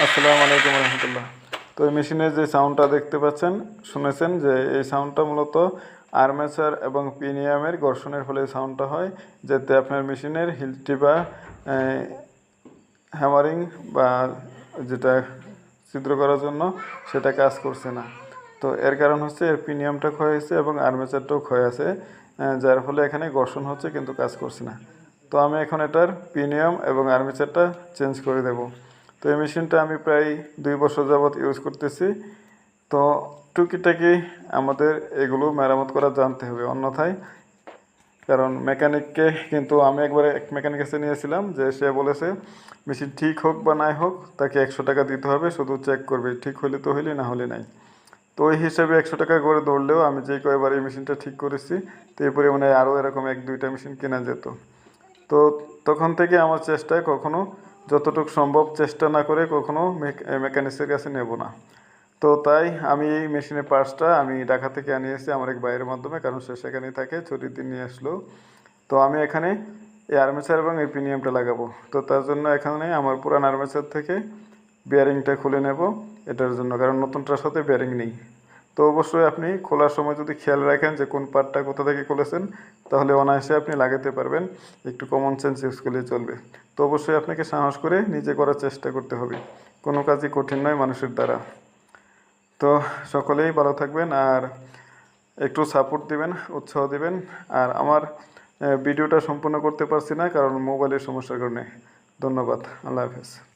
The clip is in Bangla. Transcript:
আলাইকুম রহমতুল্লাহ। তো এই মেশিনের যে সাউন্ডটা দেখতে পাচ্ছেন, শুনেছেন যে এই সাউন্ডটা মূলত আর্মেচার এবং পিনিয়ামের ঘর্ষণের ফলে সাউন্ডটা হয়, যাতে আপনার মেশিনের হিলটি বা হ্যামারিং বা যেটা ছিদ্র করার জন্য সেটা কাজ করছে না। তো এর কারণ হচ্ছে এর প্রিমিয়ামটা ক্ষয় হয়েছে এবং আর্মেচারটাও ক্ষয় আছে যার ফলে এখানে ঘর্ষণ হচ্ছে কিন্তু কাজ করছে না। তো আমি এখন এটার প্রিমিয়াম এবং আর্মেচারটা চেঞ্জ করে দেব। তো এই মেশিনটা আমি প্রায় দুই বছর যাবৎ ইউজ করতেছি। তো টুকিটাকি আমাদের এগুলো মেরামত করা জানতে হবে অন্যথায়। কারণ মেকানিককে কিন্তু আমি একবারে এক মেকানিক কাছে নিয়েছিলাম যে সে বলেছে, মেশিন ঠিক হোক বা নাই হোক, তাকে একশো টাকা দিতে হবে, শুধু চেক করবে, ঠিক হলে তো হইলে, না হলে নাই। তো ওই হিসাবে একশো টাকা করে দৌড়লেও আমি যে কয়বার এই মেশিনটা ঠিক করেছি, তো এই পরিমাণে আরও এরকম এক দুইটা মেশিন কেনা যেত। তো তখন থেকে আমার চেষ্টায় কখনো যতটুকু সম্ভব চেষ্টা না করে কখনো মেকানিক্সের কাছে নেব না। তো তাই আমি এই মেশিনের পার্টসটা আমি ঢাকা থেকে আনিয়ে আনিয়েছি আমার এক বাইরের মাধ্যমে, কারণ সে সেখানেই থাকে দিন নিয়ে আসলো। তো আমি এখানে এই আর্মেচার এবং এই প্রিমিয়ামটা লাগাবো। তো তার জন্য এখানে আমার পুরান আর্মেচার থেকে বিয়ারিংটা খুলে নেব। এটার জন্য, কারণ নতুনটার সাথে বিয়ারিং নেই। তো অবশ্যই আপনি খোলার সময় যদি খেয়াল রাখেন যে কোন পার্টটা কোথা থেকে খুলেছেন, তাহলে অনায়াসে আপনি লাগাতে পারবেন, একটু কমন সেন্স ইউজ করলে চলবে। তো অবশ্যই আপনাকে সাহস করে নিজে করার চেষ্টা করতে হবে। কোনো কাজই কঠিন নয় মানুষের দ্বারা। তো সকলেই ভালো থাকবেন আর একটু সাপোর্ট দিবেন, উৎসাহ দিবেন। আর আমার ভিডিওটা সম্পূর্ণ করতে পারছি না কারণ মোবাইলের সমস্যার কারণে। ধন্যবাদ। আল্লাহ হাফেজ।